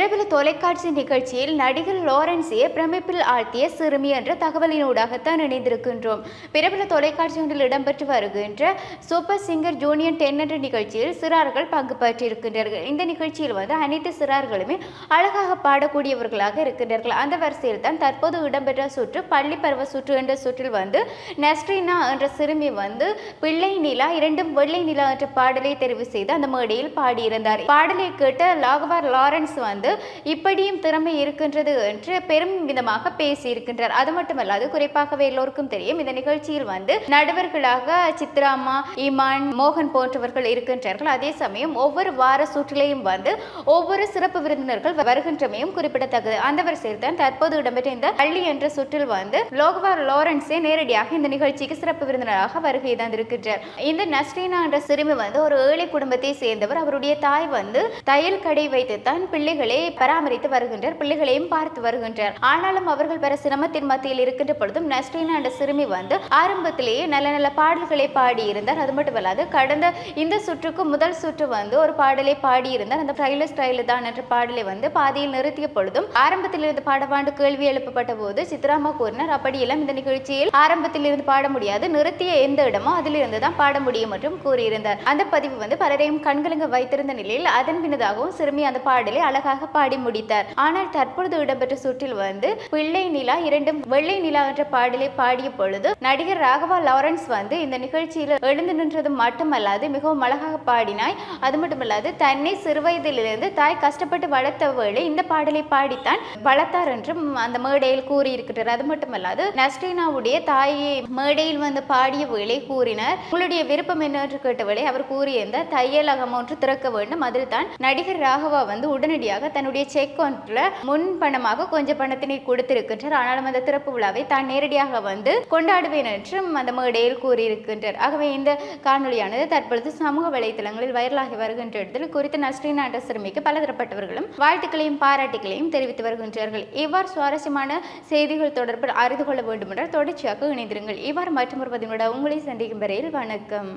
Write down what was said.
பிரபல தொலைக்காட்சி நிகழ்ச்சியில் நடிகர் லாரன்ஸியை பிரமிப்பில் ஆழ்த்திய சிறுமி என்ற தகவலினூடாகத்தான் இணைந்திருக்கின்றோம். பிரபல தொலைக்காட்சி ஒன்றில் இடம்பெற்று வருகின்ற சூப்பர் சிங்கர் ஜூனியர் டென் என்ற நிகழ்ச்சியில் சிறார்கள் பங்கு பெற்றிருக்கின்றார்கள் இந்த நிகழ்ச்சியில் வந்து அனைத்து சிறார்களுமே அழகாக பாடக்கூடியவர்களாக இருக்கின்றார்கள் அந்த வரிசையில் தான் தற்போது இடம்பெற்ற சுற்று பள்ளி பருவ சுற்று என்ற சுற்றில் வந்து நஸ்ரினா என்ற சிறுமி வந்து பிள்ளை நிலா இரண்டும் வெள்ளை நிலா என்ற பாடலை தெரிவு செய்து அந்த மேடையில் பாடியிருந்தார். பாடலை கேட்ட லாகவார் லாரன்ஸ் வந்து இப்படியும் திறமை இருக்கின்றது என்று பெரும் விதமாக பேசியிருக்கின்றார். அது மட்டுமல்லாது குறிப்பாகவே எல்லோருக்கும் தெரியும். இந்த நிகழ்ச்சியில் வந்து நடுவர்களாக சித்ராமா இமான் மோகன் போன்றவர்கள் இருக்கின்றார்கள். அதே சமயம் ஒவ்வொரு வார சுற்றிலையும் வந்து ஒவ்வொரு சிறப்பு விருந்தினர்கள் வருகின்றமையும் குறிப்பிடத்தக்கது. அந்த வரிசையில் தான் தற்போது இடம்பெற்ற இந்த பள்ளி என்ற சுற்றில் வந்து லோகவார் லாரன்ஸே நேரடியாக இந்த நிகழ்ச்சிக்கு சிறப்பு விருந்தினராக வருகை தந்திருக்கின்றார். இந்த நஸ்ரீனா என்ற சிறுமி வந்து ஒரு ஏழை குடும்பத்தை சேர்ந்தவர். அவருடைய தாய் வந்து தையல் கடை வைத்துத்தான் பிள்ளைகளை பராமரித்து வருகின்றார் பிள்ளைகளையும் பார்த்து வருகின்றார் ஆனாலும் அவர்கள் பெற சிரமத்தின் மத்தியில் இருக்கின்ற பொழுதும் நஸ்ரீனா என்ற சிறுமி வந்து ஆரம்பத்திலேயே நல்ல நல்ல பாடல்களை பாடியிருந்தார். அது மட்டுமல்லாது கடந்த இந்த சுற்றுக்கு முதல் சுற்று வந்து ஒரு பாடலை பாடியிருந்தார். அந்த ஸ்டைல ஸ்டைல தான் என்ற பாடலை வந்து பாதியில் நிறுத்திய பொழுதும் ஆரம்பத்தில் இருந்து பாடவாண்டு கேள்வி எழுப்பப்பட்ட போது சித்ராமா கூறினார் அப்படியெல்லாம் இந்த நிகழ்ச்சியில் ஆரம்பத்தில் இருந்து பாட முடியாது. நிறுத்திய எந்த இடமோ அதிலிருந்து தான் பாட முடியும் என்றும் கூறியிருந்தார். அந்த பதிவு வந்து பலரையும் கண்கலங்க வைத்திருந்த நிலையில் அதன் பின்னதாகவும் சிறுமி அந்த பாடலை அழகாக பாடி முடித்தார். ஆனால் தற்பொழுது இடம்பெற்ற சுற்றில் வந்து பிள்ளை நிலா இரண்டும் வெள்ளை நிலா என்ற பாடலை பாடிய பொழுது நடிகர் ராகவா லாரன்ஸ் வந்து இந்த நிகழ்ச்சியில் எழுந்து நின்றது மட்டுமல்லாது மிகவும் அழகாக பாடினாய். அது மட்டுமல்லாது தன்னை சிறுவயதிலிருந்து தாய் கஷ்டப்பட்டு வளர்த்த வேளை இந்த பாடலை பாடித்தான் வளர்த்தார் என்றும் அந்த மேடையில் கூறியிருக்கிறார். அது மட்டுமல்லாது நஸ்ரீனாவுடைய தாயை மேடையில் வந்து பாடிய வேளை கூறினார். உங்களுடைய விருப்பம் என்ன என்று கேட்டவளை அவர் கூறியிருந்தார் தையலகம் ஒன்று திறக்க வேண்டும். அதில் தான் நடிகர் ராகவா வந்து உடனடியாக தன்னுடைய செக் ஒன்றில் முன் பணமாக கொஞ்சம் பணத்தினை கொடுத்திருக்கின்றார். ஆனாலும் அந்த திறப்பு விழாவை தான் நேரடியாக வந்து கொண்டாடுவேன் என்றும் அந்த மேடையில் கூறியிருக்கின்றார். ஆகவே இந்த காணொலியானது தற்பொழுது சமூக வலைத்தளங்களில் வைரலாகி வருகின்ற இடத்தில் குறித்த நஸ்ரீனா என்ற சிறுமிக்கு பலதரப்பட்டவர்களும் வாழ்த்துக்களையும் பாராட்டுகளையும் தெரிவித்து வருகின்றார்கள். இவ்வாறு சுவாரஸ்யமான செய்திகள் தொடர்பில் அறிந்து கொள்ள வேண்டுமென்றால் தொடர்ச்சியாக இணைந்திருங்கள். இவ்வாறு மற்றொரு பதினோட உங்களை சந்திக்கும் வரையில் வணக்கம்.